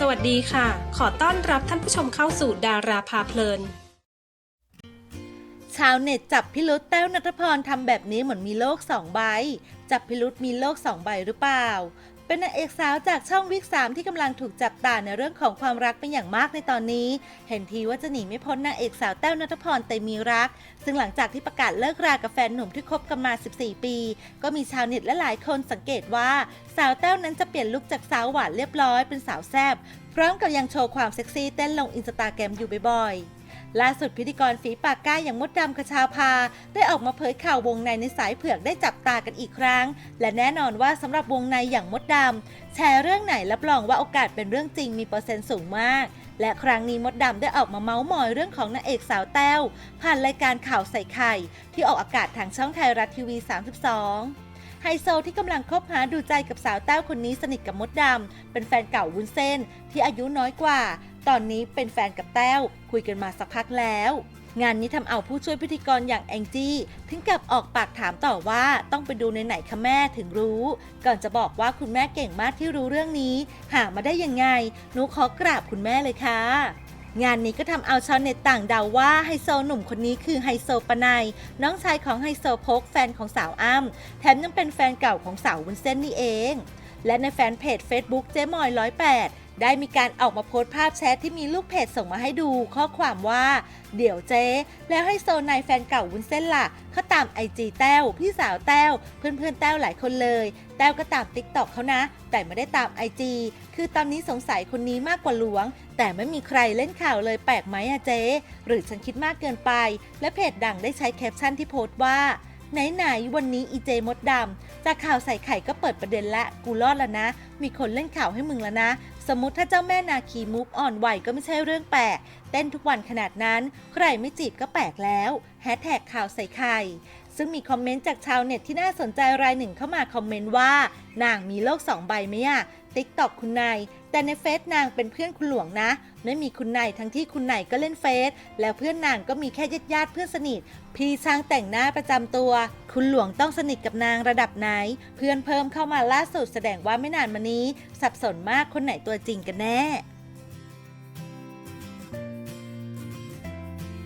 สวัสดีค่ะ ขอต้อนรับท่านผู้ชมเข้าสู่ดาราพาเพลิน ชาวเน็ตจับพิรุษแต้วนัทพรทำแบบนี้เหมือนมีโลกสองใบ จับพิรุษมีโลกสองใบหรือเปล่า เป็นนางเอกสาวจากช่องวิกสามที่กำลังถูกจับตาในเรื่องของความรักเป็นอย่างมากในตอนนี้ เห็นทีว่าจะหนีไม่พ้นนางเอกสาวแต้วนัทพรเตมีรัก ซึ่งหลังจากที่ประกาศเลิกรากับแฟนหนุ่มที่คบกันมา 14 ปี ก็มีชาวเน็ตและหลายคนสังเกตว่า สาวแต้วนั้นจะเปลี่ยนลุคจากสาวหวานเรียบร้อยเป็นสาวแซบพร้อมกับยังโชว์ความเซ็กซี่เต้นลงอินสตาแกรมอยู่บ่อยๆ ล่าสุดพิธีกรฝีปากกล้าอย่างมดดำคชาภา ได้ออกมาเผยข่าววงในในสายเผือกได้จับตากันอีกครั้ง และแน่นอนว่าสำหรับวงในอย่างมดดำแชร์เรื่องไหนรับรองว่าโอกาสเป็นเรื่องจริงมีเปอร์เซ็นต์สูงมาก และครั้งนี้มดดำได้ออกมาเมาส์มอยเรื่องของนางเอกสาวแต้ว ผ่านรายการข่าวใส่ไข่ ที่ออกอากาศทางช่องไทยรัฐทีวี 32ไฮโซที่กำลังคบหาดูใจกับสาวแต้วคนนี้สนิทกับมดดำ เป็นแฟนเก่าวุ้นเส้นที่อายุน้อยกว่า ตอนนี้เป็นแฟนกับแต้ว คุยกันมาสักพักแล้ว งานนี้ทำเอาผู้ช่วยพิธีกรอย่างแองจี้ ถึงกับออกปากถามต่อว่าต้องไปดูในไหนคะแม่ถึงรู้ ก่อนจะบอกว่าคุณแม่เก่งมากที่รู้เรื่องนี้ หามาได้ยังไงหนูขอกราบคุณแม่เลยค่ะงานนี้ก็ทำเอาชาวเน็ตต่างเดาว่าไฮโซหนุ่มคนนี้คือไฮโซปนัยน้องชายของไฮโซโพกแฟนของสาวอ้ำแถมยังเป็นแฟนเก่าของสาววุ้นเส้นนี่เอง และในแฟนเพจ Facebook เจ๊มอย108 ได้มีการออกมาโพสต์ภาพแชทที่มีลูกเพจส่งมาให้ดูข้อความว่า เดี๋ยวเจ๊แล้วให้โซนายแฟนเก่าวุ้นเส้นล่ะเขาตามไอจีแต้วพี่สาวแต้วเพื่อนๆแต้วหลายคนเลย แต้วก็ตามติ๊กต็อกเขานะ แต่ไม่ได้ตามไอจีคือตอนนี้สงสัยคนนี้มากกว่าหลวง แต่ไม่มีใครเล่นข่าวเลยแปลกไหมอะเจ๊หรือฉันคิดมากเกินไป และเพจดังได้ใช้แคปชั่นที่โพสต์ว่าไหนๆวันนี้อีเจมดดำจากข่าวใส่ไข่ก็เปิดประเด็นละ กูรอดแล้วนะ มีคนเล่นข่าวให้มึงแล้วนะ สมมติถ้าเจ้าแม่นาคีมูฟอ่อนไหวก็ไม่ใช่เรื่องแปลก เต้นทุกวันขนาดนั้น ใครไม่จีบก็แปลกแล้วแฮชแท็กข่าวใส่ไข่ ซึ่งมีคอมเมนต์จากชาวเน็ตที่น่าสนใจรายหนึ่งเข้ามาคอมเมนต์ว่า นางมีโลกสองใบไหมอะติ๊กตอกคุณนายแต่ในเฟซนางเป็นเพื่อนคุณหลวงนะ ไม่มีคุณนายทั้งที่คุณนายก็เล่นเฟซแล้วเพื่อนนางก็มีแค่ญาติญาติเพื่อนสนิท พี่ช่างแต่งหน้าประจำตัว คุณหลวงต้องสนิทกับนางระดับไหน เพื่อนเพิ่มเข้ามาล่าสุดแสดงว่าไม่นานมานี้ สับสนมากคนไหนตัวจริงกันแน่